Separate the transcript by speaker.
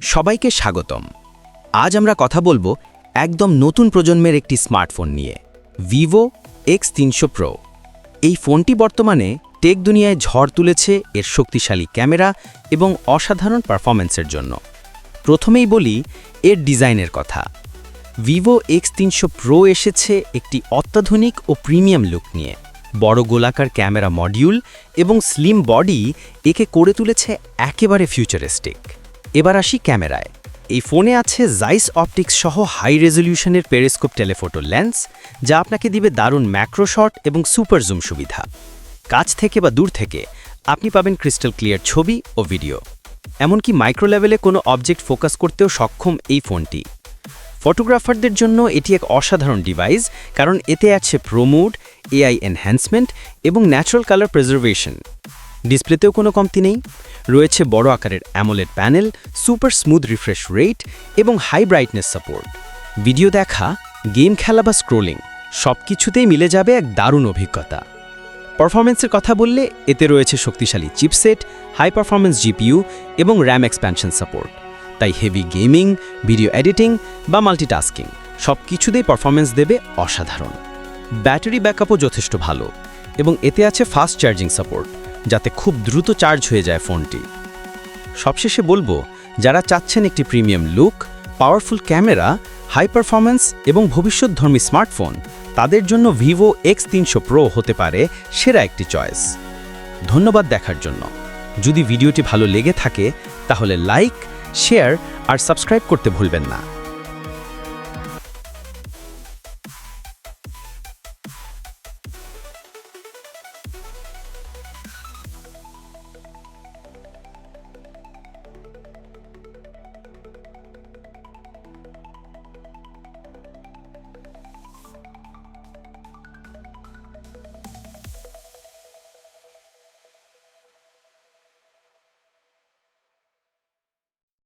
Speaker 1: সবাইকে স্বাগতম। আজ আমরা কথা বলব একদম নতুন প্রজন্মের একটি স্মার্টফোন নিয়ে, ভিভো এক্স তিনশো প্রো এই ফোনটি বর্তমানে টেক দুনিয়ায় ঝড় তুলেছে এর শক্তিশালী ক্যামেরা এবং অসাধারণ পারফরম্যান্সের জন্য। প্রথমেই বলি এর ডিজাইনের কথা। ভিভো এক্স তিনশো প্রো এসেছে একটি অত্যাধুনিক ও প্রিমিয়াম লুক নিয়ে। বড় গোলাকার ক্যামেরা মডিউল এবং স্লিম বডি একে করে তুলেছে একেবারে ফিউচারিস্টিক এবার আসি ক্যামেরায়। এই ফোনে আছে জাইস অপটিক্স সহ হাই রেজলিউশনের পেরিস্কোপ টেলিফোটো লেন্স যা আপনাকে দিবে দারুণ ম্যাক্রো শট এবং সুপার জুম সুবিধা। কাছ থেকে বা দূর থেকে আপনি পাবেন ক্রিস্টাল ক্লিয়ার ছবি ও ভিডিও এমনকি মাইক্রো লেভেলে কোনো অবজেক্ট ফোকাস করতেও সক্ষম এই ফোনটি। ফটোগ্রাফারদের জন্য এটি এক অসাধারণ ডিভাইস কারণ এতে আছে প্রোমোড এআই এনহ্যান্সমেন্ট এবং ন্যাচারাল কালার প্রিজার্ভেশন ডিসপ্লেতেও কোনো কমতি নেই। রয়েছে বড় আকারের AMOLED panel, super smooth refresh rate এবং হাই ব্রাইটনেস সাপোর্ট। ভিডিও দেখা, গেম খেলা বা স্ক্রোলিং সব কিছুতেই মিলে যাবে এক দারুণ অভিজ্ঞতা। পারফরমেন্সের কথা বললে এতে রয়েছে শক্তিশালী চিপসেট, হাই পারফরমেন্স জিপিইউ এবং র্যাম এক্সপ্যানশন সাপোর্ট। তাই হেভি গেমিং, ভিডিও এডিটিং বা মাল্টিটাস্কিং সব কিছুতেই পারফরমেন্স দেবে অসাধারণ। ব্যাটারি ব্যাকআপও যথেষ্ট ভালো এবং এতে আছে ফাস্ট চার্জিং সাপোর্ট। যাতে খুব দ্রুত চার্জ হয়ে যায় ফোনটি। সবশেষে বলব, যারা চাচ্ছেন একটি premium look, powerful camera, high performance এবং ভবিষ্যৎধর্মী স্মার্টফোন, তাদের জন্য ভিভো এক্স তিনশো প্রো হতে পারে সেরা একটি চয়েস। ধন্যবাদ দেখার জন্য। যদি ভিডিওটি ভালো লেগে থাকে, তাহলে লাইক, শেয়ার আর সাবস্ক্রাইব করতে ভুলবেন না।